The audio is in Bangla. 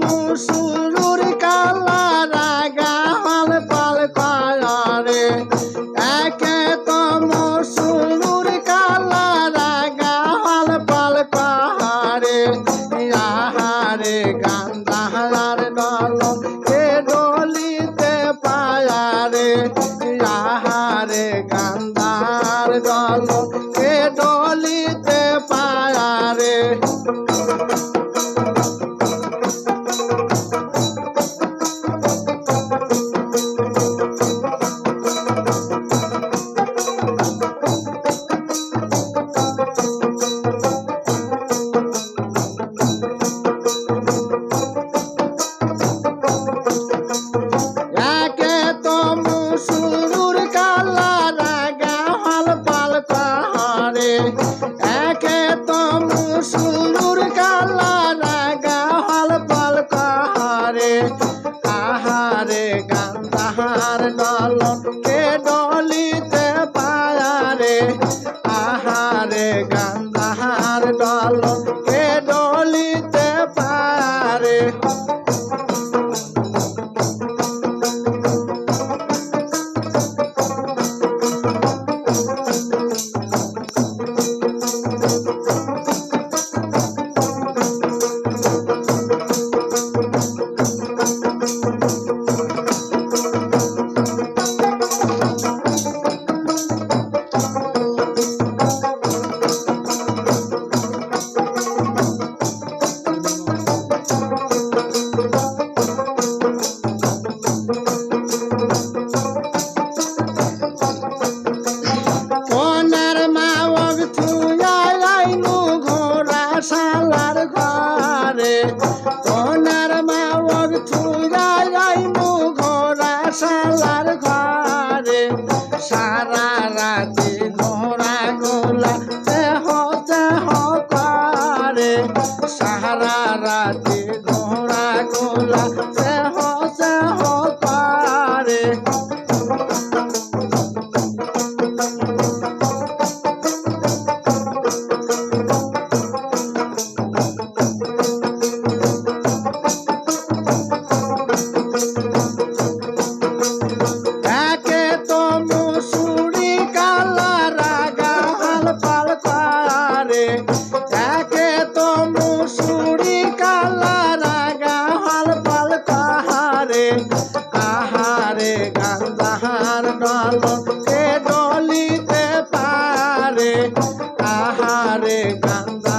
মুসুরুর কালা রাগা পাল করে একে তো মুসুরুর কালা রাগা হল পাল করে আহারে গান্ধার দল কে ডলিতে পায়ারে। আহারে গান্ধার দল কে ডলিতে একে তো রাতি নোরা গোলা দেহ দেহ করে সাহারা রাতে তাহার ডলন সে ডলিতে পারে তাহারে গান্দা